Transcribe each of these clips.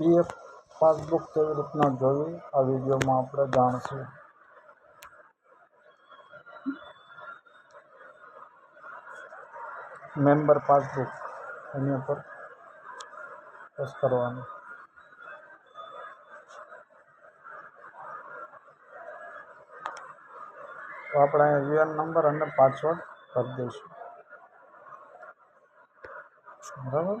PF passbook के रूपना जोई आ video में आप जानसु मेंबर पासबुक पर प्रेस करवानी तो आप यूएन नंबर और पासवर्ड कर दईस बराबर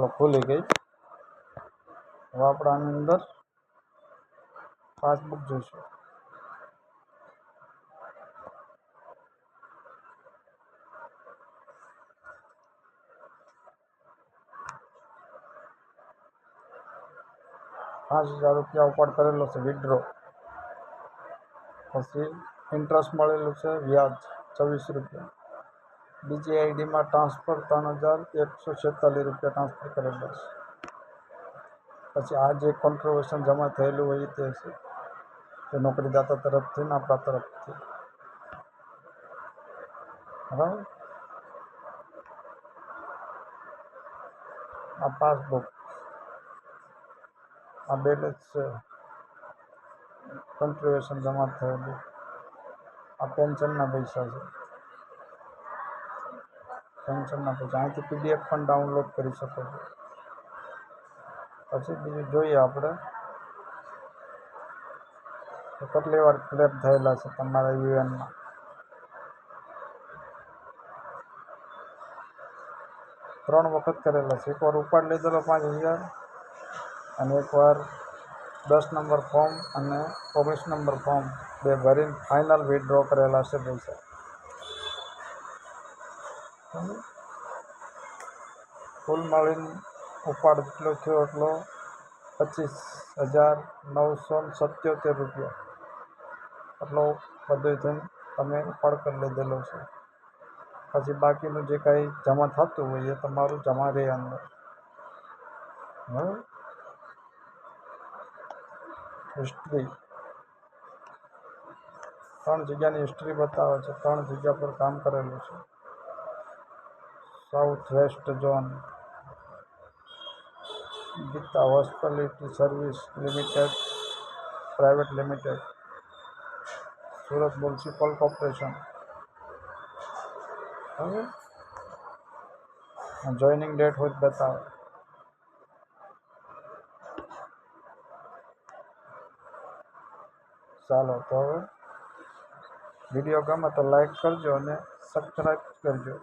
નો ખોલી ગઈ હવે આપણો આની અંદર પાસબુક જોજો 5000 રૂપિયા ઉપાડ કરેલો છે વિડ્રો 5000 ઇન્ટરેસ્ટ મળેલું છે વ્યાજ ₹24 डीजी आईडी मा ट्रांसफर ₹946 ट्रांसफर करे बस પછી આજે કોન્ટ્રોવર્શન જમા થયેલું હોય તે છે કે નોકરીદાતા તરફથી ના પ્રાપ્ત તરફથી હા પાસબુક અપડેટ છે કોન્ટ્રોવર્શન જમા થઈ ગયો આ પેન્શન ન ભઈ શકે ફંક્શન નાખું છું અહીંથી પીડીએફ પણ ડાઉનલોડ કરી શકો છો પછી બીજું જોઈએ આપણે કેટલી વાર ક્લેપ થયેલા છે તમારા યુએનમાં ત્રણ વખત કરેલા છે એકવાર ઉપાડ લીધેલો પાંચ હજાર અને એકવાર દસ નંબર ફોર્મ અને ઓગણીસ નંબર ફોર્મ બે ભરીને ફાઇનલ વિડ્રો કરેલા છે પૈસા કુલ મળીને ઉપાડ જેટલો થયો એટલો પચીસ હજાર નવસો સત્યોતેર રૂપિયા એટલો બધો થઈને તમે ઉપાડ કરી લીધેલો છે પછી બાકીનું જે કાંઈ જમા થતું હોય એ તમારું જમા રહે અંદર બરાબર હિસ્ટ્રી ત્રણ જગ્યાની હિસ્ટ્રી બતાવે છે ત્રણ જગ્યા પર કામ કરેલું છે south west zone Gita hospitality service limited private limited Surat municipal corporation हाँ, जॉइनिंग डेट हो बताओ चलो तो वीडियो गमे तो लाइक करजो सब्सक्राइब करजो